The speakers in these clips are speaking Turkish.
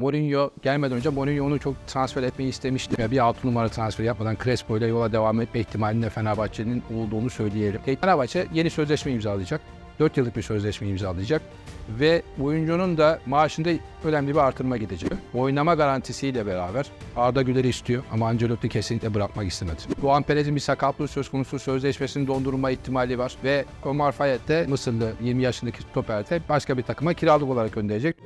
Mourinho gelmeden önce Mourinho onu çok transfer etmeyi istemişti. Ya bir 6 numara transfer yapmadan Crespo ile yola devam etme ihtimalinde Fenerbahçe'nin olduğunu söyleyelim. E, Fenerbahçe yeni sözleşme imzalayacak. 4 yıllık bir sözleşme imzalayacak. Ve oyuncunun da maaşında önemli bir artırma gidecek. Oynama garantisiyle beraber Arda Güler'i istiyor ama Ancelotti kesinlikle bırakmak istemedi. Doğan Perez'in bir sakatlığı söz konusu sözleşmesini dondurma ihtimali var ve Omar Fayet de Mısırlı 20 yaşındaki stoper de başka bir takıma kiralık olarak gönderecek.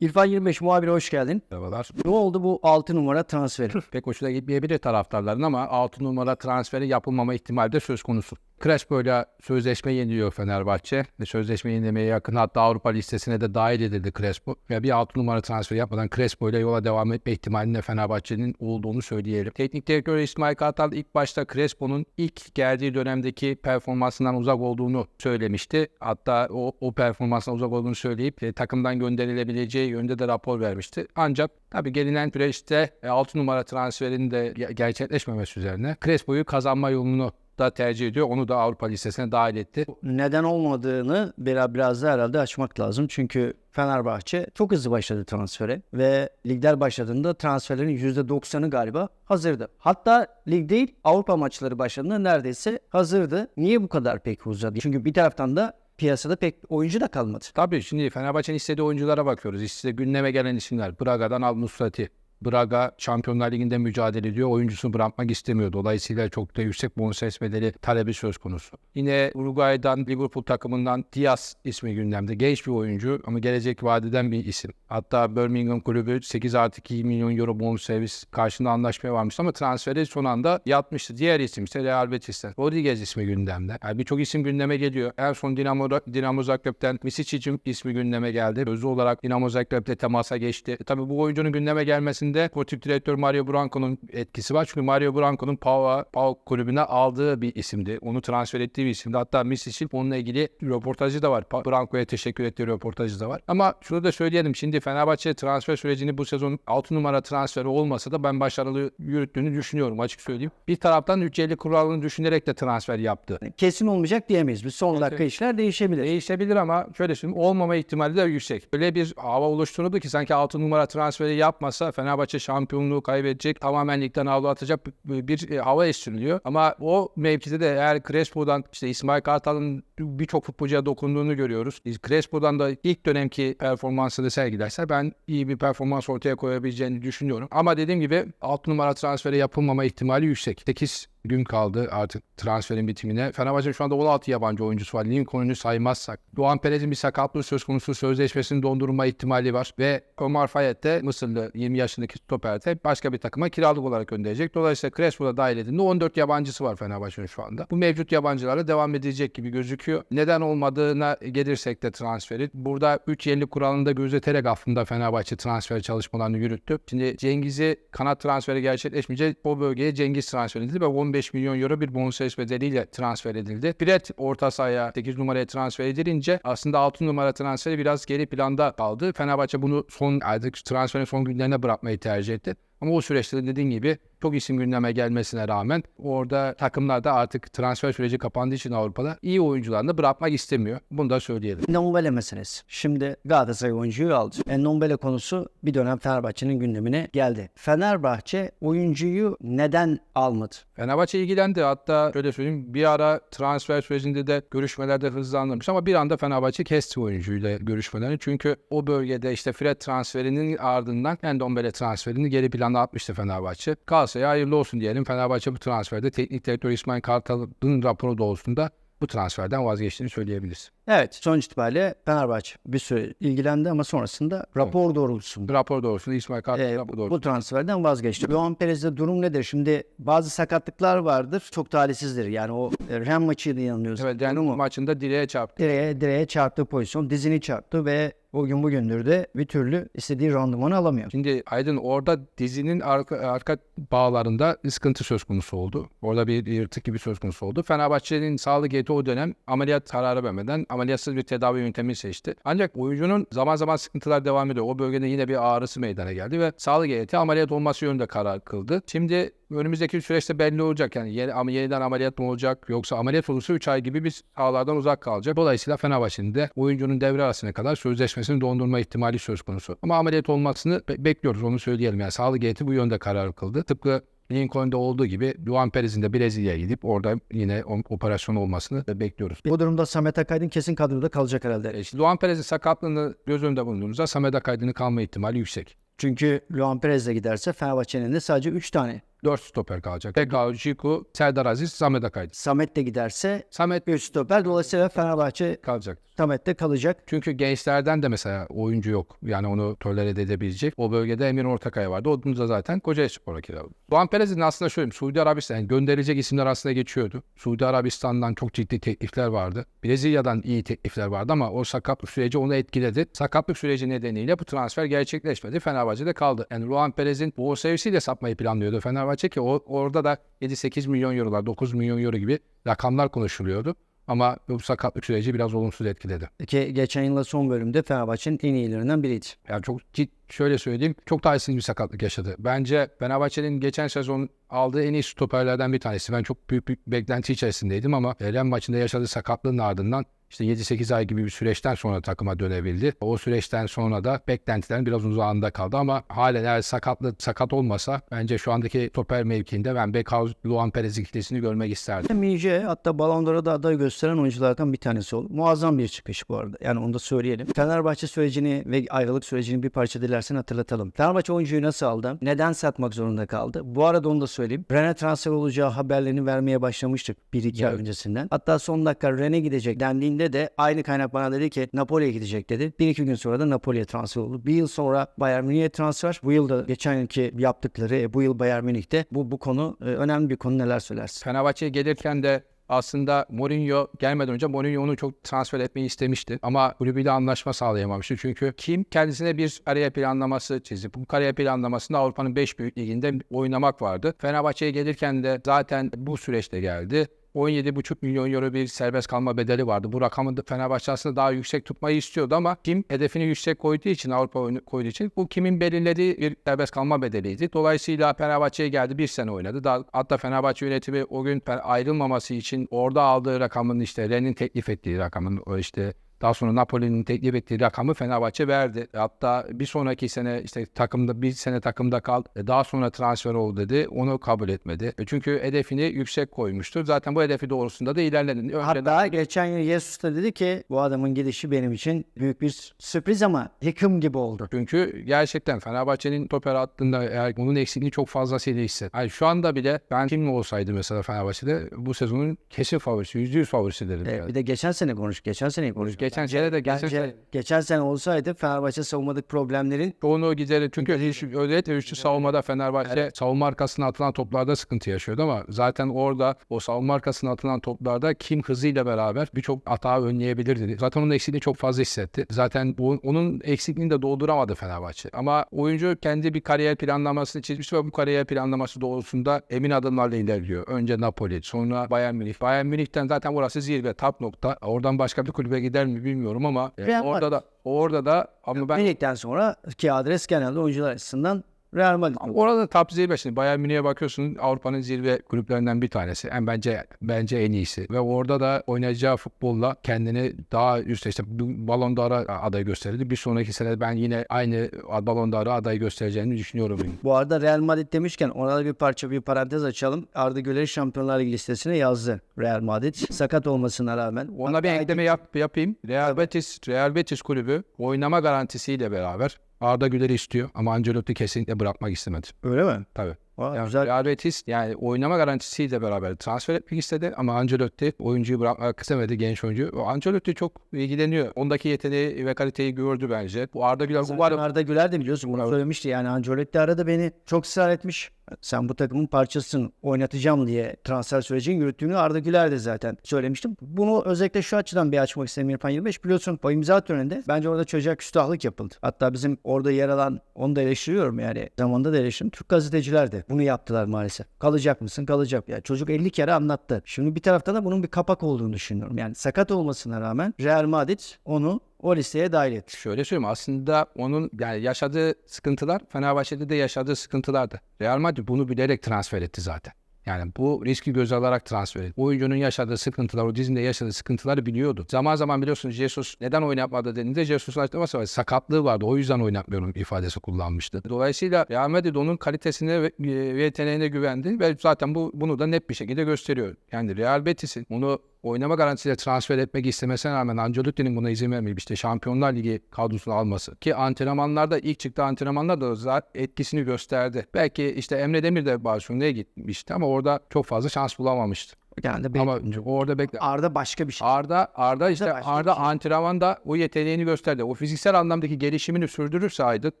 İrfan 25 muhabiri hoş geldin. Merhabalar. Ne oldu bu 6 numara transferi? Pek hoşuna gitmeyebilir taraftarların ama 6 numara transferi yapılmama ihtimali de söz konusu. Crespo ile sözleşme yeniliyor Fenerbahçe. Sözleşme yenilemeye yakın hatta Avrupa listesine de dahil edildi Crespo. Ve bir 6 numara transferi yapmadan Crespo ile yola devam etme ihtimalinde Fenerbahçe'nin olduğunu söyleyelim. Teknik direktör İsmail Kartal ilk başta Crespo'nun ilk geldiği dönemdeki performansından uzak olduğunu söylemişti. Hatta o, o performansdan uzak olduğunu söyleyip e, takımdan gönderilebileceği yönde de rapor vermişti. Ancak tabii gelinen süreçte e, 6 numara transferinin de ge- gerçekleşmemesi üzerine Crespo'yu kazanma yolunu da tercih ediyor. Onu da Avrupa listesine dahil etti. Neden olmadığını biraz, biraz da herhalde açmak lazım. Çünkü Fenerbahçe çok hızlı başladı transfere ve ligler başladığında transferlerin %90'ı galiba hazırdı. Hatta lig değil Avrupa maçları başladığında neredeyse hazırdı. Niye bu kadar peki uzadı? Çünkü bir taraftan da piyasada pek oyuncu da kalmadı. Tabii şimdi Fenerbahçe'nin istediği oyunculara bakıyoruz. İşte gündeme gelen isimler. Braga'dan Al Nusrati. Braga Şampiyonlar Ligi'nde mücadele ediyor. Oyuncusunu bırakmak istemiyor. Dolayısıyla çok da yüksek bonservis bedeli talebi söz konusu. Yine Uruguay'dan Liverpool takımından Diaz ismi gündemde. Genç bir oyuncu ama gelecek vadeden bir isim. Hatta Birmingham kulübü 8 artı 2 milyon euro bonservis karşında anlaşmaya varmış ama transferi son anda yatmıştı. Diğer isim ise Real Betis'ten. Rodriguez ismi gündemde. Yani birçok isim gündeme geliyor. En son Dinamo, Dinamo Zagreb'den Misicic'in ismi gündeme geldi. Sözlü olarak Dinamo Zagreb'de temasa geçti. E, tabii bu oyuncunun gündeme gelmesinde sportif direktör Mario Branco'nun etkisi var. Çünkü Mario Branco'nun Pau, Pau kulübüne aldığı bir isimdi. Onu transfer ettiği bir isimdi. Hatta Misicil onunla ilgili röportajı da var. Branco'ya teşekkür ettiği röportajı da var. Ama şunu da söyleyelim. Şimdi Fenerbahçe transfer sürecini bu sezon 6 numara transferi olmasa da ben başarılı yürüttüğünü düşünüyorum açık söyleyeyim. Bir taraftan 350 kuralını düşünerek de transfer yaptı. Kesin olmayacak diyemeyiz. Bir son dakika işler değişebilir. Değişebilir ama şöyle söyleyeyim olmama ihtimali de yüksek. Öyle bir hava oluşturuldu ki sanki 6 numara transferi yapmasa Fenerbahçe şampiyonluğu kaybedecek. Tamamen ligden havlu atacak bir, e, hava estiriliyor. Ama o mevkide de eğer Crespo'dan işte İsmail Kartal'ın birçok futbolcuya dokunduğunu görüyoruz. Crespo'dan da ilk dönemki performansını sergilerse ben iyi bir performans ortaya koyabileceğini düşünüyorum. Ama dediğim gibi 6 numara transferi yapılmama ihtimali yüksek. 8 gün kaldı artık transferin bitimine. Fenerbahçe'nin şu anda 16 yabancı oyuncusu var. Lincoln'u saymazsak. Doğan Perez'in bir sakatlığı söz konusu sözleşmesini dondurma ihtimali var. Ve Omar Fayet de Mısırlı 20 yaşındaki stoper de başka bir takıma kiralık olarak gönderecek. Dolayısıyla Crespo da dahil edildiğinde 14 yabancısı var Fenerbahçe'nin şu anda. Bu mevcut yabancılarla devam edecek gibi gözüküyor. Neden olmadığına gelirsek de transferi. Burada 3 yeni kuralında gözeterek aslında Fenerbahçe transfer çalışmalarını yürüttü. Şimdi Cengiz'i kanat transferi gerçekleşmeyecek. O bölgeye Cengiz transfer edildi ve 15 milyon euro bir bonservis bedeliyle transfer edildi. Fred orta sahaya 8 numaraya transfer edilince aslında 6 numara transferi biraz geri planda kaldı. Fenerbahçe bunu son artık transferin son günlerine bırakmayı tercih etti. Ama o süreçte de dediğim gibi çok isim gündeme gelmesine rağmen orada takımlar da artık transfer süreci kapandığı için Avrupa'da iyi oyuncularını bırakmak istemiyor. Bunu da söyleyelim. Ndombele meselesi. Şimdi Galatasaray oyuncuyu aldı. Ndombele konusu bir dönem Fenerbahçe'nin gündemine geldi. Fenerbahçe oyuncuyu neden almadı? Fenerbahçe ilgilendi. Hatta şöyle söyleyeyim bir ara transfer sürecinde de görüşmelerde hızlandırmış ama bir anda Fenerbahçe kesti oyuncuyla görüşmelerini. Çünkü o bölgede işte Fred transferinin ardından Endombele transferini geri plana atmıştı Fenerbahçe. Galatasaray'a hayırlı olsun diyelim. Fenerbahçe bu transferde teknik direktör İsmail Kartal'ın raporu doğrultusunda bu transferden vazgeçtiğini söyleyebiliriz. Evet sonuç itibariyle Fenerbahçe bir süre ilgilendi ama sonrasında rapor doğrultusunda Rapor doğrultusunda İsmail Kartal e, raporu bu doğrultusunda. transferden vazgeçti. Doğan Perez'de durum nedir? Şimdi bazı sakatlıklar vardır. Çok talihsizdir. Yani o e, Ren maçıydı yanılıyorsam. Evet, yani maçında direğe çarptı. Direğe, direğe çarptığı pozisyon dizini çarptı ve bugün bugündür de bir türlü istediği randımanı alamıyor. Şimdi Aydın orada dizinin arka, arka bağlarında sıkıntı söz konusu oldu. Orada bir yırtık gibi söz konusu oldu. Fenerbahçe'nin sağlık heyeti o dönem ameliyat kararı vermeden ameliyatsız bir tedavi yöntemi seçti. Ancak oyuncunun zaman zaman sıkıntılar devam ediyor. O bölgede yine bir ağrısı meydana geldi ve sağlık heyeti ameliyat olması yönünde karar kıldı. Şimdi önümüzdeki süreçte belli olacak. Yani yeni, yeniden ameliyat mı olacak yoksa ameliyat olursa 3 ay gibi bir sahalardan uzak kalacak. Dolayısıyla Fenerbahçe'nin de oyuncunun devre arasına kadar sözleşmesini dondurma ihtimali söz konusu. Ama ameliyat olmasını be- bekliyoruz onu söyleyelim. Yani sağlık heyeti bu yönde karar kıldı. Tıpkı Lincoln'da olduğu gibi Luan Perez'in de Brezilya'ya gidip orada yine operasyon olmasını bekliyoruz. Bu durumda Samet Akaydın kesin kadroda kalacak herhalde. E, işte Luan Perez'in sakatlığını göz önünde bulunduğumuzda Samet Akaydın'ın kalma ihtimali yüksek. Çünkü Luan Perez de giderse Fenerbahçe'nin de sadece 3 tane. 4 stoper kalacak. Tekao, Ciku, Serdar Aziz, Samet Akaydın. Samet de giderse Samet 3 stoper. Dolayısıyla Fenerbahçe kalacak. Samet de kalacak. Çünkü gençlerden de mesela oyuncu yok. Yani onu tolere edebilecek. O bölgede Emir Ortakaya vardı. Onu da zaten Kocaelispor'a kiraladı. Doğan Perez'in aslında şöyle Suudi Arabistan yani gönderilecek isimler aslında geçiyordu. Suudi Arabistan'dan çok ciddi teklifler vardı. Brezilya'dan iyi teklifler vardı ama o sakatlık süreci onu etkiledi. Sakatlık süreci nedeniyle bu transfer gerçekleşmedi. Fenerbahçe'de kaldı. Yani Ruan Perez'in bonservisiyle satmayı planlıyordu Fenerbahçe ki o, orada da 7-8 milyon eurolar, 9 milyon euro gibi rakamlar konuşuluyordu. Ama bu sakatlık süreci biraz olumsuz etkiledi. Ki geçen yılda son bölümde Fenerbahçe'nin en iyilerinden biriydi. Yani çok cid- şöyle söyleyeyim çok talihsiz bir sakatlık yaşadı. Bence Fenerbahçe'nin geçen sezon aldığı en iyi stoperlerden bir tanesi. Ben çok büyük bir beklenti içerisindeydim ama Ren maçında yaşadığı sakatlığın ardından işte 7-8 ay gibi bir süreçten sonra takıma dönebildi. O süreçten sonra da beklentilerin biraz uzağında kaldı ama halen eğer sakatlı sakat olmasa bence şu andaki stoper mevkiinde ben Bekao Luan Perez ikilisini görmek isterdim. Minje hatta Ballon da aday gösteren oyunculardan bir tanesi oldu. Muazzam bir çıkış bu arada. Yani onu da söyleyelim. Fenerbahçe sürecini ve ayrılık sürecini bir parça dilersen hatırlatalım. Fenerbahçe oyuncuyu nasıl aldı? Neden satmak zorunda kaldı? Bu arada onu da söyleyeyim. Rene transfer olacağı haberlerini vermeye başlamıştık 1-2 ay Evet. öncesinden. Hatta son dakika Rene gidecek dendiğinde de aynı kaynak bana dedi ki Napoli'ye gidecek dedi. 1-2 gün sonra da Napoli'ye transfer oldu. Bir yıl sonra Bayern Münih'e transfer. Bu yılda geçen yılki yaptıkları e, bu yıl Bayern Münih'te bu, bu konu e, önemli bir konu neler söylersin? Fenerbahçe'ye gelirken de aslında Mourinho gelmeden önce Mourinho onu çok transfer etmeyi istemişti. Ama kulübüyle anlaşma sağlayamamıştı. Çünkü kim kendisine bir kariyer planlaması çizdi. Bu kariyer planlamasında Avrupa'nın 5 büyük liginde oynamak vardı. Fenerbahçe'ye gelirken de zaten bu süreçte geldi. 17,5 milyon euro bir serbest kalma bedeli vardı. Bu rakamı da Fenerbahçe aslında daha yüksek tutmayı istiyordu ama kim hedefini yüksek koyduğu için Avrupa koyduğu için bu kimin belirlediği bir serbest kalma bedeliydi. Dolayısıyla Fenerbahçe'ye geldi bir sene oynadı. Daha, hatta Fenerbahçe yönetimi o gün ayrılmaması için orada aldığı rakamın işte Ren'in teklif ettiği rakamın o işte daha sonra Napoli'nin teklif ettiği rakamı Fenerbahçe verdi. Hatta bir sonraki sene işte takımda bir sene takımda kal. e, Daha sonra transfer ol dedi. Onu kabul etmedi. E, Çünkü hedefini yüksek koymuştu. Zaten bu hedefi doğrusunda da ilerledi. Önceden- Hatta geçen yıl Jesus da dedi ki bu adamın gidişi benim için büyük bir sürpriz ama yıkım gibi oldu. Çünkü gerçekten Fenerbahçe'nin toper hattında eğer onun eksikliğini çok fazlasıyla hisset. Yani şu anda bile ben kimle olsaydı mesela Fenerbahçe'de bu sezonun kesin favorisi, %100 favorisi derim. E, yani. bir de geçen sene konuş, geçen sene konuş. Geçen sene de geçen sene geçen sene olsaydı Fenerbahçe savunmadık problemlerin çoğunu gideri çünkü özellikle üçlü savunmada Fenerbahçe savunma arkasına atılan toplarda sıkıntı yaşıyordu ama zaten orada o savunma arkasına atılan toplarda kim hızıyla beraber birçok hata önleyebilirdi. Zaten onun eksikliğini çok fazla hissetti. Zaten bu, onun eksikliğini de dolduramadı Fenerbahçe. Ama oyuncu kendi bir kariyer planlamasını çizmiş ve bu kariyer planlaması doğrultusunda emin adımlarla ilerliyor. Önce Napoli, sonra Bayern Münih. Bayern Münih'ten zaten burası zirve, top nokta. Oradan başka bir kulübe gider mi bilmiyorum ama e, Real orada da orada da ama ben Münih'ten sonra ki adres genelde oyuncular açısından Real Madrid. Orada top zirve şimdi Bayern Münih'e bakıyorsun Avrupa'nın zirve kulüplerinden bir tanesi. En bence bence en iyisi. Ve orada da oynayacağı futbolla kendini daha üstte işte Ballon d'Or'a aday gösterildi. Bir sonraki sene ben yine aynı Ballon d'Or'a aday göstereceğini düşünüyorum. Bu arada Real Madrid demişken ona da bir parça bir parantez açalım. Arda Güler'i Şampiyonlar Ligi listesine yazdı Real Madrid. Sakat olmasına rağmen. Ona bir ekleme yap, yapayım. Real Betis, Real Betis kulübü oynama garantisiyle beraber Arda Güler'i istiyor ama Ancelotti kesinlikle bırakmak istemedi. Öyle mi? Tabii. Aa, Yani güzel. Real Betis yani oynama garantisiyle beraber transfer etmek istedi ama Ancelotti oyuncuyu bırakmak istemedi genç oyuncu. Ancelotti çok ilgileniyor. Ondaki yeteneği ve kaliteyi gördü bence. Bu Arda Güler Zaten umarım Arda Güler de biliyorsun bunu Evet. söylemişti. Yani Ancelotti arada beni çok ısrar etmiş. Sen bu takımın parçasısın oynatacağım diye transfer sürecini yürüttüğünü Arda de zaten söylemiştim. Bunu özellikle şu açıdan bir açmak istedim İrfan 25. Biliyorsun o imza töreninde bence orada çocuğa küstahlık yapıldı. Hatta bizim orada yer alan onu da eleştiriyorum yani. Zamanında da eleştiriyorum. Türk gazeteciler de bunu yaptılar maalesef. Kalacak mısın? Kalacak. Ya çocuk 50 kere anlattı. Şimdi bir taraftan da bunun bir kapak olduğunu düşünüyorum. Yani sakat olmasına rağmen Real Madrid onu o listeye dahil etti. Şöyle söyleyeyim aslında onun yani yaşadığı sıkıntılar Fenerbahçe'de de yaşadığı sıkıntılardı. Real Madrid bunu bilerek transfer etti zaten. Yani bu riski göze alarak transfer etti. Oyuncunun yaşadığı sıkıntılar, o dizinde yaşadığı sıkıntıları biliyordu. Zaman zaman biliyorsunuz Jesus neden oynatmadı dediğinde Jesus'un açıklaması var. Sakatlığı vardı. O yüzden oynatmıyorum ifadesi kullanmıştı. Dolayısıyla Real Madrid onun kalitesine ve, ve yeteneğine güvendi ve zaten bu bunu da net bir şekilde gösteriyor. Yani Real Betis'in onu oynama garantisiyle transfer etmek istemesine rağmen Ancelotti'nin buna izin vermeyip işte Şampiyonlar Ligi kadrosuna alması ki antrenmanlarda ilk çıktığı antrenmanlarda da etkisini gösterdi. Belki işte Emre Demir de Barcelona'ya gitmişti ama orada çok fazla şans bulamamıştı. Yani de Ama orada bekle Arda başka bir şey. Arda Arda işte başka bir Arda şey. antrenmanda o yeteneğini gösterdi. O fiziksel anlamdaki gelişimini sürdürürse Aydın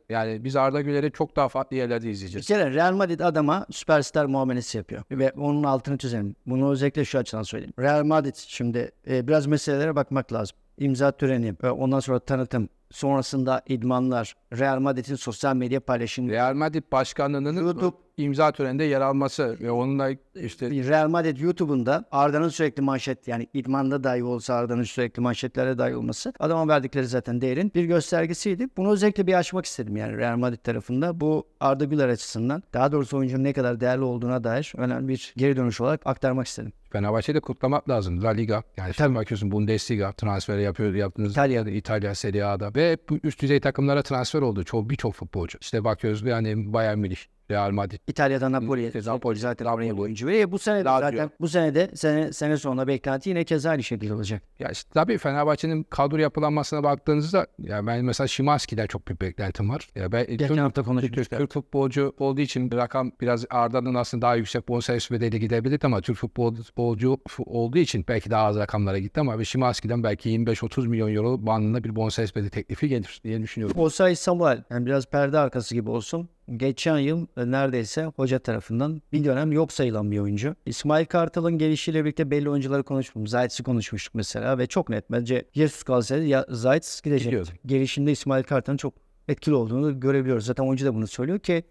yani biz Arda Güler'i çok daha farklı yerlerde Bir izleyeceğiz. kere Real Madrid adama süperstar muamelesi yapıyor. Ve onun altını çizelim. Bunu özellikle şu açıdan söyleyeyim. Real Madrid şimdi e, biraz meselelere bakmak lazım. İmza töreni, e, ondan sonra tanıtım, sonrasında idmanlar, Real Madrid'in sosyal medya paylaşımı, Real Madrid başkanlığının YouTube- imza töreninde yer alması ve onunla işte Real Madrid YouTube'unda Arda'nın sürekli manşet yani idmanda dahi olsa Arda'nın sürekli manşetlere dahi olması adama verdikleri zaten değerin bir göstergesiydi. Bunu özellikle bir açmak istedim yani Real Madrid tarafında. Bu Arda Güler açısından daha doğrusu oyuncunun ne kadar değerli olduğuna dair önemli bir geri dönüş olarak aktarmak istedim. Fenerbahçe'de kutlamak lazım. La Liga yani tabii bakıyorsun Bundesliga transferi yapıyor yaptınız. İtalya'da. İtalya Serie A'da ve bu üst düzey takımlara transfer oldu. Çok birçok futbolcu. İşte bakıyoruz yani Bayern Münih, Real Madrid. İtalya'da Napoli'ye Napoli zaten Napoli. oraya oyuncu ve bu sene de Lazio. zaten bu sene de sene, sene sonunda beklenti yine keza aynı şekilde olacak. Ya işte tabii Fenerbahçe'nin kadro yapılanmasına baktığınızda ya ben mesela Şimanski'den çok büyük beklentim var. Ya ben Geçen hafta konuşmuştuk. Türk futbolcu olduğu için bir rakam biraz Arda'nın aslında daha yüksek bonservis bedeli gidebilir ama Türk futbolcu olduğu için belki daha az rakamlara gitti ama bir Şimanski'den belki 25-30 milyon euro bandında bir bonservis bedeli teklifi gelir diye düşünüyorum. Osay Samuel yani biraz perde arkası gibi olsun. Geçen yıl e, neredeyse hoca tarafından bir dönem yok sayılan bir oyuncu. İsmail Kartal'ın gelişiyle birlikte belli oyuncuları konuşmuştum. Zayt'si konuşmuştuk mesela ve çok net. Bence Jesus kalsaydı ya Zayt gidecek. Gidiyordu. Gelişinde İsmail Kartal'ın çok etkili olduğunu görebiliyoruz. Zaten oyuncu da bunu söylüyor ki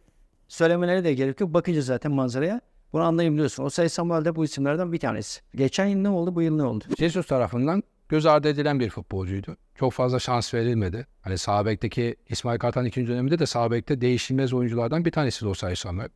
söylemeleri de gerek yok. Bakınca zaten manzaraya bunu anlayabiliyorsun. Osay Samuel de bu isimlerden bir tanesi. Geçen yıl ne oldu? Bu yıl ne oldu? Jesus tarafından göz ardı edilen bir futbolcuydu. Çok fazla şans verilmedi. Hani sağ bekteki İsmail Kartal'ın ikinci döneminde de sağ bekte değişilmez oyunculardan bir tanesi de Osayi Samuel.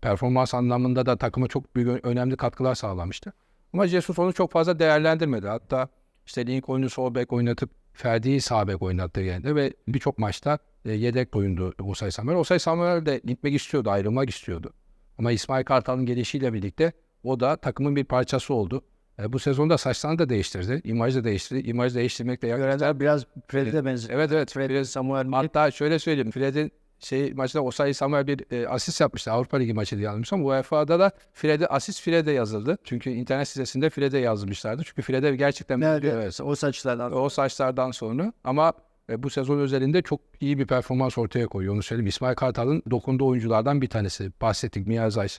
Performans anlamında da takıma çok büyük önemli katkılar sağlamıştı. Ama Jesus onu çok fazla değerlendirmedi. Hatta işte Lincoln'u sol bek oynatıp Ferdi'yi sağ bek oynattı yani ve birçok maçta e, yedek oyundu Osayi Samuel. Osayi Samuel de gitmek istiyordu, ayrılmak istiyordu. Ama İsmail Kartal'ın gelişiyle birlikte o da takımın bir parçası oldu. E, bu sezonda saçlarını da değiştirdi. İmajı da değiştirdi. İmaj değiştirmekle Görenler biraz Fred'e benziyor. Evet evet. Fred, Fred, Samuel hatta şöyle söyleyeyim. Fred'in şey maçta Osayi Samuel bir e, asist yapmıştı. Avrupa Ligi maçıydı yanılmıyorsam. UEFA'da da Fred'e asist Fred'e yazıldı. Çünkü internet sitesinde Fred'e yazmışlardı. Çünkü Fred'e gerçekten Nerede? Evet, O saçlardan. o saçlardan sonra ama e, bu sezon özelinde çok iyi bir performans ortaya koyuyor. Onu söyleyeyim. İsmail Kartal'ın dokunduğu oyunculardan bir tanesi. Bahsettik Mia Zayt.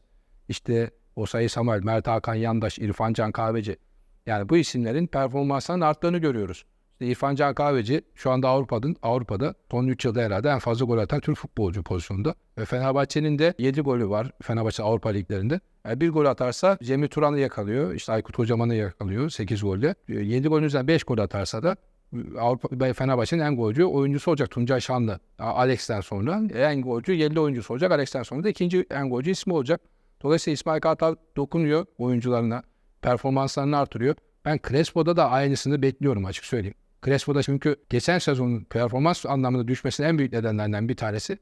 İşte Osayi Samuel, Mert Hakan Yandaş, İrfan Can Kahveci. Yani bu isimlerin performanslarının arttığını görüyoruz. İşte İrfan Can Kahveci şu anda Avrupa'da, Avrupa'da son 3 yılda herhalde en fazla gol atan Türk futbolcu pozisyonunda. Ve Fenerbahçe'nin de 7 golü var Fenerbahçe Avrupa Liglerinde. Yani bir gol atarsa Cemil Turan'ı yakalıyor. İşte Aykut Kocaman'ı yakalıyor 8 golle. 7 golün üzerinden 5 gol atarsa da Avrupa Fenerbahçe'nin en golcü oyuncusu olacak Tuncay Şanlı. Alex'ten sonra en golcü yerli oyuncusu olacak. Alex'ten sonra da ikinci en golcü ismi olacak. Dolayısıyla İsmail Kartal dokunuyor oyuncularına. Performanslarını artırıyor. Ben Crespo'da da aynısını bekliyorum açık söyleyeyim. Crespo'da çünkü geçen sezonun performans anlamında düşmesinin en büyük nedenlerinden bir tanesi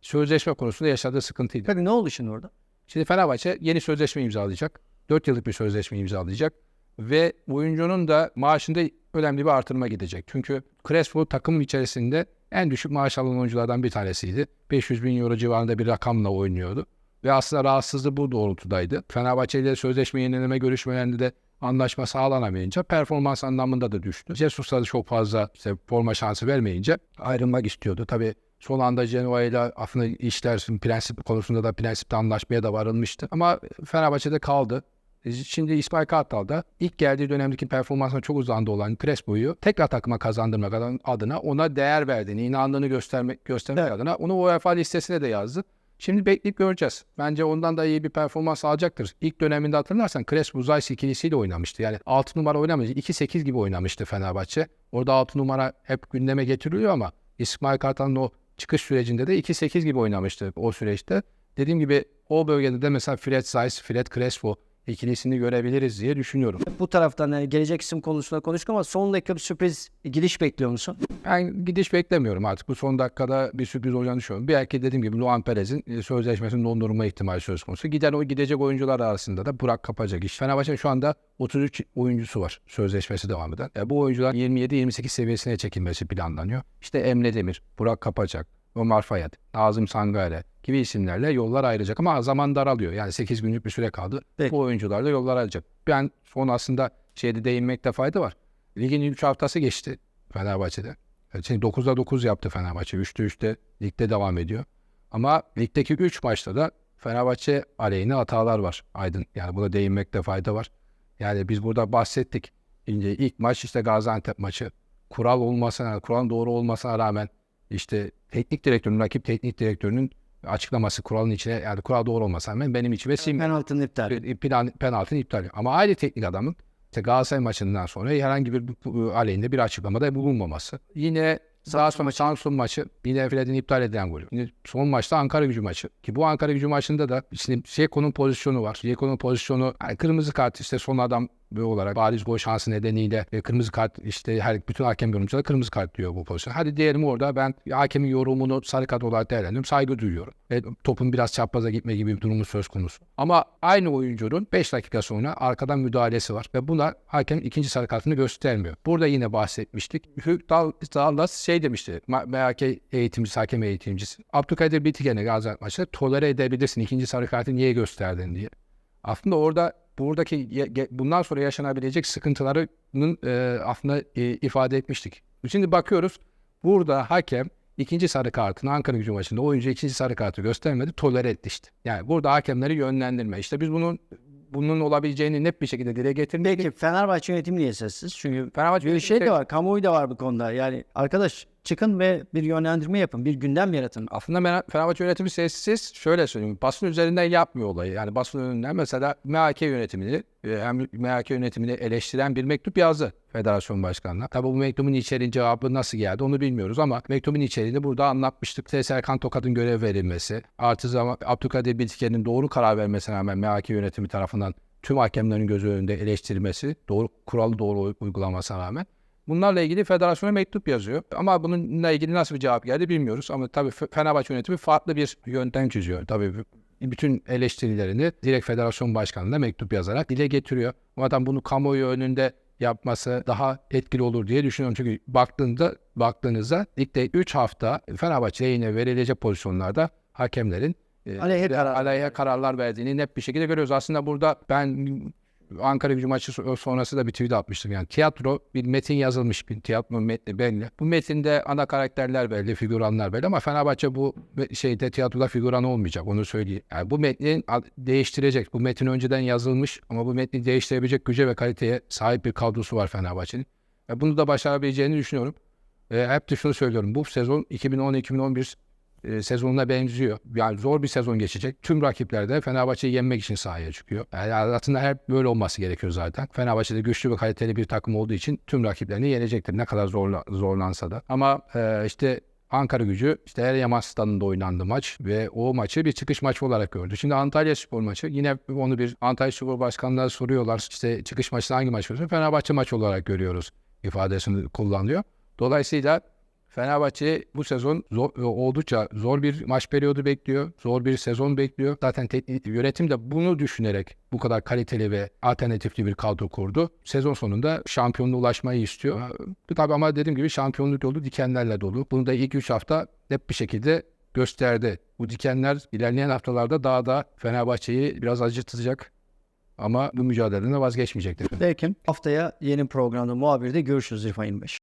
sözleşme konusunda yaşadığı sıkıntıydı. Peki ne oldu şimdi orada? Şimdi Fenerbahçe yeni sözleşme imzalayacak. 4 yıllık bir sözleşme imzalayacak. Ve oyuncunun da maaşında önemli bir artırma gidecek. Çünkü Crespo takım içerisinde en düşük maaş alan oyunculardan bir tanesiydi. 500 bin euro civarında bir rakamla oynuyordu. Ve aslında rahatsızlığı bu doğrultudaydı. Fenerbahçe ile sözleşme yenileme görüşmelerinde de anlaşma sağlanamayınca performans anlamında da düştü. Jesus'a da çok fazla işte forma şansı vermeyince ayrılmak istiyordu. Tabii son anda Genoa ile aslında işler prensip konusunda da prensipte anlaşmaya da varılmıştı. Ama Fenerbahçe'de kaldı. E, Şimdi İsmail Kartal da ilk geldiği dönemdeki performansına çok uzağında olan Crespo'yu tekrar takıma kazandırmak adına ona değer verdiğini, inandığını göstermek, göstermek Evet. adına onu UEFA listesine de yazdı. Şimdi bekleyip göreceğiz. Bence ondan da iyi bir performans alacaktır. İlk döneminde hatırlarsan Crespo Zayis ikilisiyle oynamıştı. Yani 6 numara oynamadı. 2-8 gibi oynamıştı Fenerbahçe. Orada 6 numara hep gündeme getiriliyor ama İsmail Kartal'ın o çıkış sürecinde de 2-8 gibi oynamıştı o süreçte. Dediğim gibi o bölgede de mesela Fred Zayis, Fred Crespo ikilisini görebiliriz diye düşünüyorum. Bu taraftan yani gelecek isim konusunda konuştuk ama son dakika bir sürpriz giriş bekliyor musun? Ben gidiş beklemiyorum artık. Bu son dakikada bir sürpriz olacağını düşünüyorum. Belki dediğim gibi Luan Perez'in e, sözleşmesinin dondurma ihtimali söz konusu. Giden o gidecek oyuncular arasında da Burak kapacak iş. Fenerbahçe'nin şu anda 33 oyuncusu var sözleşmesi devam eden. E, bu oyuncular 27-28 seviyesine çekilmesi planlanıyor. İşte Emre Demir, Burak Kapacak, Ömer Fayad, Nazım Sangare gibi isimlerle yollar ayrılacak ama zaman daralıyor. Yani 8 günlük bir süre kaldı. Peki. Bu oyuncularla yollar ayrılacak. Ben son aslında şeyde değinmekte fayda var. Ligin 3 haftası geçti Fenerbahçe'de. Şimdi 9'da 9 yaptı Fenerbahçe. 3'te 3'te ligde devam ediyor. Ama ligdeki 3 maçta da Fenerbahçe aleyhine hatalar var Aydın. Yani buna değinmekte fayda var. Yani biz burada bahsettik. Şimdi ilk maç işte Gaziantep maçı. Kural olmasına, kuralın doğru olmasına rağmen işte teknik direktörün, rakip teknik direktörünün açıklaması kuralın içine yani kural doğru olmasına rağmen benim içime sinmedi Penaltının iptali. plan, penaltının iptali. Ama aynı teknik adamın işte Galatasaray maçından sonra herhangi bir aleyhinde bir açıklamada bulunmaması. Yine daha sonra Samsun maçı yine Fred'in iptal edilen golü. Yine son maçta Ankara gücü maçı. Ki bu Ankara gücü maçında da şimdi Zeko'nun pozisyonu var. Zeko'nun pozisyonu yani kırmızı kart işte son adam olarak bariz gol şansı nedeniyle ve kırmızı kart işte her bütün hakem yorumcular kırmızı kart diyor bu pozisyon. Hadi diyelim orada ben hakemin yorumunu sarı kart olarak değerlendiriyorum. Saygı duyuyorum. Ve topun biraz çapraza gitme gibi bir durumu söz konusu. Ama aynı oyuncunun 5 dakika sonra arkadan müdahalesi var. Ve buna hakem ikinci sarı kartını göstermiyor. Burada yine bahsetmiştik. Dal- Dallas şey demişti. MHK eğitimcisi, hakem eğitimcisi. Abdülkadir Bitigen'e Gaziantep maçında tolere edebilirsin. ikinci sarı kartı niye gösterdin diye. Aslında orada buradaki bundan sonra yaşanabilecek sıkıntılarının e, aslında e, ifade etmiştik. Şimdi bakıyoruz burada hakem ikinci sarı kartını Ankara gücü maçında oyuncu ikinci sarı kartı göstermedi tolere etti işte. Yani burada hakemleri yönlendirme. İşte biz bunun bunun olabileceğini net bir şekilde dile getirdik. Peki Fenerbahçe yönetimi niye sessiz? Çünkü Fenerbahçe bir şey de var, kamuoyu da var bu konuda. Yani arkadaş çıkın ve bir yönlendirme yapın, bir gündem yaratın. Aslında Fenerbahçe yönetimi sessiz. Şöyle söyleyeyim. Basın üzerinden yapmıyor olayı. Yani basın önünden mesela MHK yönetimini e, hem MHK yönetimini eleştiren bir mektup yazdı Federasyon Başkanı'na. Tabii bu mektubun içeriğin cevabı nasıl geldi onu bilmiyoruz ama mektubun içeriğini burada anlatmıştık. İşte Serkan Tokat'ın görev verilmesi, artı zaman Abdülkadir Biltiken'in doğru karar vermesine rağmen MHK yönetimi tarafından tüm hakemlerin gözü önünde eleştirilmesi, doğru kuralı doğru uygulamasına rağmen Bunlarla ilgili federasyona mektup yazıyor. Ama bununla ilgili nasıl bir cevap geldi bilmiyoruz. Ama tabii Fe- Fenerbahçe yönetimi farklı bir yöntem çiziyor. Tabii bütün eleştirilerini direkt federasyon başkanına mektup yazarak dile getiriyor. Bu adam bunu kamuoyu önünde yapması daha etkili olur diye düşünüyorum. Çünkü baktığında baktığınızda ligde 3 hafta Fenerbahçe lehine verilecek pozisyonlarda hakemlerin e, Aleyhe karar. aleyhe kararlar verdiğini net bir şekilde görüyoruz. Aslında burada ben Ankara gücü maçı so- sonrası da bir tweet atmıştım. Yani tiyatro bir metin yazılmış bir tiyatro metni belli. Bu metinde ana karakterler belli, figüranlar belli ama Fenerbahçe bu şeyde tiyatroda figüran olmayacak onu söyleyeyim. Yani bu metni değiştirecek. Bu metin önceden yazılmış ama bu metni değiştirebilecek güce ve kaliteye sahip bir kadrosu var Fenerbahçe'nin. Ve bunu da başarabileceğini düşünüyorum. E, hep de şunu söylüyorum. Bu sezon 2010-2011 e, sezonuna benziyor. Yani zor bir sezon geçecek. Tüm rakipler de Fenerbahçe'yi yenmek için sahaya çıkıyor. Yani aslında hep böyle olması gerekiyor zaten. Fenerbahçe'de güçlü ve kaliteli bir takım olduğu için tüm rakiplerini yenecektir. Ne kadar zorla, zorlansa da. Ama e, işte Ankara gücü işte Eryaman stadında oynandı maç ve o maçı bir çıkış maçı olarak gördü. Şimdi Antalya Spor maçı yine onu bir Antalya Spor başkanına soruyorlar. İşte çıkış maçı hangi maç görüyorsun? Fenerbahçe maçı olarak görüyoruz ifadesini kullanıyor. Dolayısıyla Fenerbahçe bu sezon zor, oldukça zor bir maç periyodu bekliyor. Zor bir sezon bekliyor. Zaten teknik yönetim de bunu düşünerek bu kadar kaliteli ve alternatifli bir kadro kurdu. Sezon sonunda şampiyonluğa ulaşmayı istiyor. Tabii ama dediğim gibi şampiyonluk yolu dikenlerle dolu. Bunu da ilk 3 hafta net bir şekilde gösterdi. Bu dikenler ilerleyen haftalarda daha da Fenerbahçe'yi biraz acıtacak. Ama bu mücadeleden vazgeçmeyecektir. Peki haftaya yeni programda muhabirde görüşürüz İrfan 25.